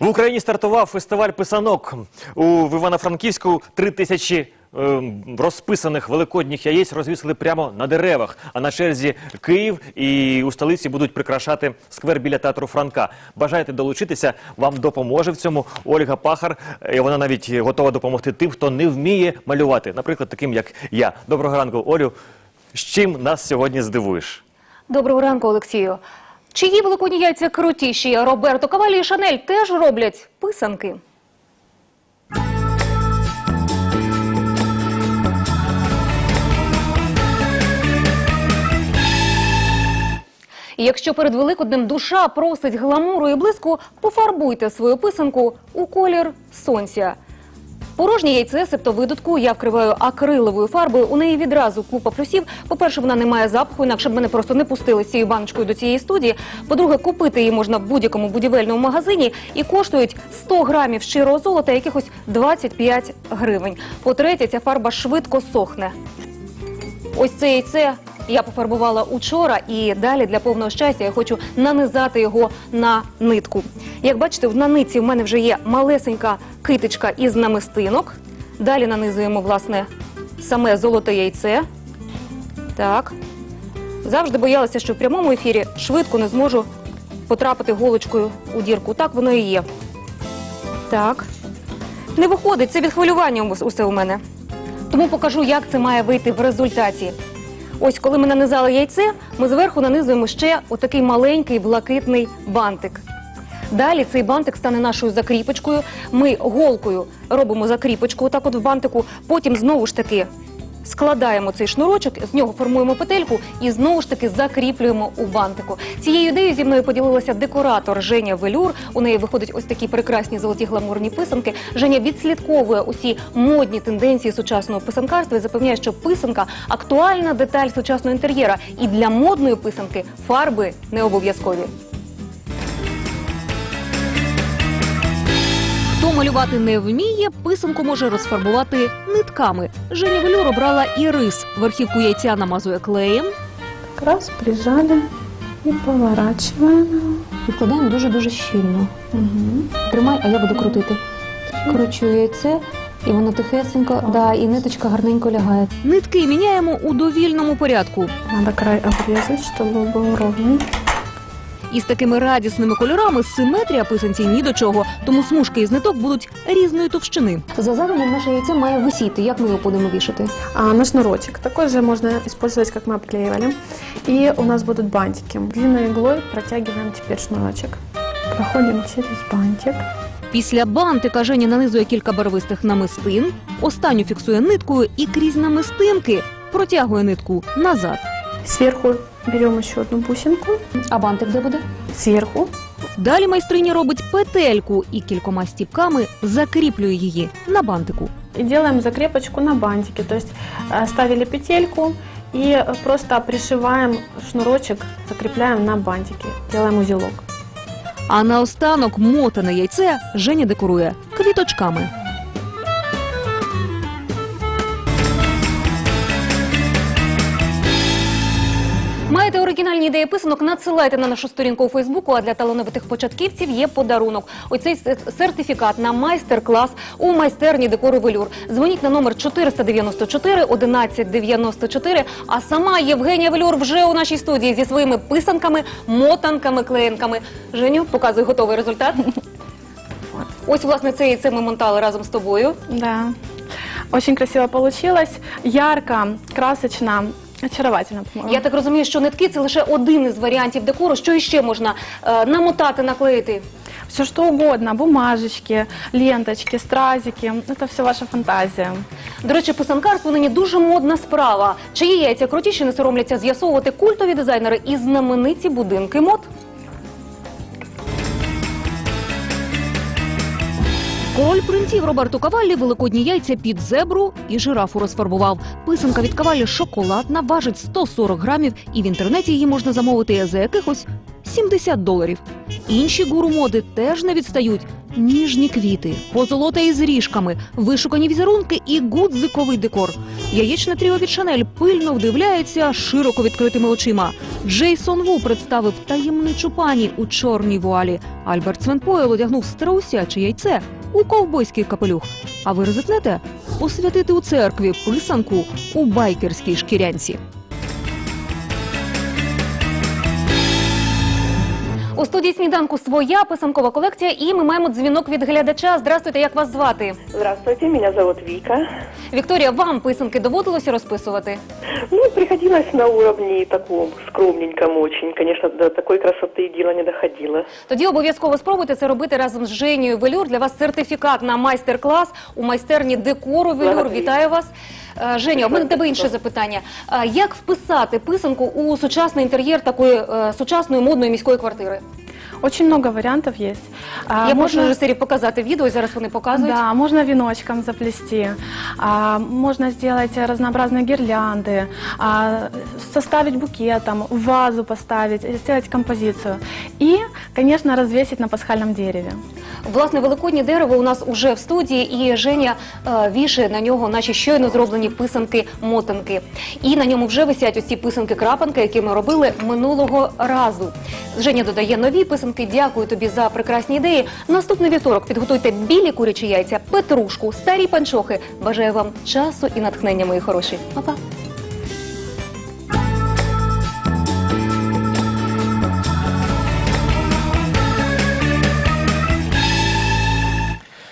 В Україні стартував фестиваль писанок. У Івано-Франківську три тисячі ем, розписаних великодніх яєць розвісили прямо на деревах. А на черзі Київ і у столиці будуть прикрашати сквер біля театру Франка. Бажаєте долучитися? Вам допоможе в цьому Ольга Пахар. І вона навіть готова допомогти тим, хто не вміє малювати, наприклад, таким як я. Доброго ранку, Олю. З чим нас сьогодні здивуєш? Доброго ранку, Олексію. Чиї великодні яйця крутіші? Роберто Кавалі і Шанель теж роблять писанки. І якщо перед Великоднем душа просить гламуру і блиску, пофарбуйте свою писанку у колір сонця. Порожнє яйце, себто видутку, я вкриваю акриловою фарбою. У неї відразу купа плюсів. По-перше, вона не має запаху, інакше б мене просто не пустили з цією баночкою до цієї студії. По-друге, купити її можна в будь-якому будівельному магазині і коштують 100 грамів щирого золота, якихось 25 гривень. По-третє, ця фарба швидко сохне. Ось це яйце я пофарбувала учора, і далі для повного щастя я хочу нанизати його на нитку. Як бачите, на нитці в мене вже є малесенька китичка із намистинок. Далі нанизуємо, власне, саме золоте яйце. Так. Завжди боялася, що в прямому ефірі швидко не зможу потрапити голочкою у дірку. Так воно і є. Так. Не виходить, це від хвилювання усе у мене. Тому покажу, як це має вийти в результаті. Ось, коли ми нанизали яйце, ми зверху нанизуємо ще отакий маленький блакитний бантик. Далі цей бантик стане нашою закріпочкою. Ми голкою робимо закріпочку, отак от в бантику. Потім знову ж таки складаємо цей шнурочок, з нього формуємо петельку і знову ж таки закріплюємо у бантику. Цією ідеєю зі мною поділилася декоратор Женя Велюр. У неї виходять ось такі прекрасні золоті гламурні писанки. Женя відслідковує усі модні тенденції сучасного писанкарства і запевняє, що писанка актуальна деталь сучасного інтер'єра. І для модної писанки фарби не обов'язкові. малювати не вміє, писанку може розфарбувати нитками. Женя Велюр обрала і рис. Верхівку яйця намазує клеєм. Как раз прижали и поворачиваем. Відкладаємо дуже-дуже щільно. Тримай, а я буду крутити. Кручу яйце, і воно тихесенько, да, і ниточка гарненько лягає. Нитки міняємо у довільному порядку. Надо край обрезать, чтобы был ровный. І з такими радісними кольорами симетрія писанці ні до чого, тому смужки із ниток будуть різної товщини. За задумом наше яйце має висіти. Як ми його будемо вішати? А на шнурочек. Такой же можно использовать, как мы обклеивали. И у нас будут бантики. Длинной иглой протягиваем теперь шнурочек. Проходим через бантик. Після бантика Женя нанизує кілька барвистих намистин, останню фіксує ниткою і крізь намистинки протягує нитку назад. Сверху берем еще одну бусинку. А бантик де буде? Сверху. Далі майстриня робить петельку і кількома стіпками закріплює її на бантику. И делаем закрепочку на бантике. То есть э, ставили петельку и э, просто пришиваем шнурочек, закрепляем на бантике. Делаем узелок. А наостанок мотане яйце Женя декорує квіточками. Маєте оригінальні ідеї писанок? Надсилайте на нашу сторінку у Фейсбуку. А для талановитих початківців є подарунок. Оцей сертифікат на майстер-клас у майстерні декору велюр. Дзвоніть на номер 494 1194. А сама Євгенія Велюр вже у нашій студії зі своїми писанками, мотанками, клеєнками. Женю, показуй готовий результат. Ось, власне, це яйце ми монтали разом з тобою. Да. Очень красиво получилось. Ярко, красочно, очаровательно, по-моему. Я так розумію, що нитки це лише один із варіантів декору. Що іще можна е, намотати, наклеїти? Все что угодно, бумажечки, ленточки, стразики, это все ваша фантазия. До речі, писанкарство нині дуже модна справа. Чиї яйця крутіші не соромляться з'ясовувати культові дизайнери і знамениті будинки мод. Король принців Роберто Каваллі великодні яйця під зебру і жирафу розфарбував. Писанка від Каваллі шоколадна, важить 140 грамів, і в інтернеті її можна замовити за якихось 70 доларів. Інші гуру моди теж не відстають. Ніжні квіти, позолота із ріжками, вишукані візерунки і гудзиковий декор. Яєчне тріо від Шанель пильно вдивляється широко відкритими очима. Джейсон Ву представив таємничу пані у чорній вуалі. Альберт Свенпойл одягнув страусяче яйце у ковбойський капелюх. А ви ризикнете посвятити у церкві писанку у байкерській шкірянці. У студії сніданку своя писанкова колекція, і ми маємо дзвінок від глядача. Здрастуйте, як вас звати? Здравствуйте, меня зовут Вика. Вікторія, вам писанки доводилося розписувати? Ну, приходилось на уровне таком скромненьком очень. Конечно, до такой красоты дело не доходило. Тоді обов'язково спробуйте це робити разом з Женією Велюр. Для вас сертифікат на майстер-клас у майстерні декору Велюр. Благодарю. Вітаю вас. Е, Женя, у мене до тебе інше запитання. Е, Як вписати писанку у сучасний інтер'єр такої е, сучасної модної міської квартири? Очень много вариантов есть. А, Я можно режисерів показати відео, і зараз вони показують. Да, можно веночком заплести, а, можно сделать разнообразные гирлянды, а, составить букетом, в вазу поставить, сделать композицию. И, конечно, развесить на пасхальном дереве. Власне, великоднє дерево у нас уже в студії, і Женя е, вішає на нього наші щойно зроблені писанки-мотанки. І на ньому вже висять ці писанки-крапанки, які ми робили минулого разу. Женя додає нові писанки. Дякую тобі за прекрасні ідеї. Наступний вівторок підготуйте білі курячі яйця, петрушку, старі панчохи. Бажаю вам часу і натхнення, мої хороші. Па-па.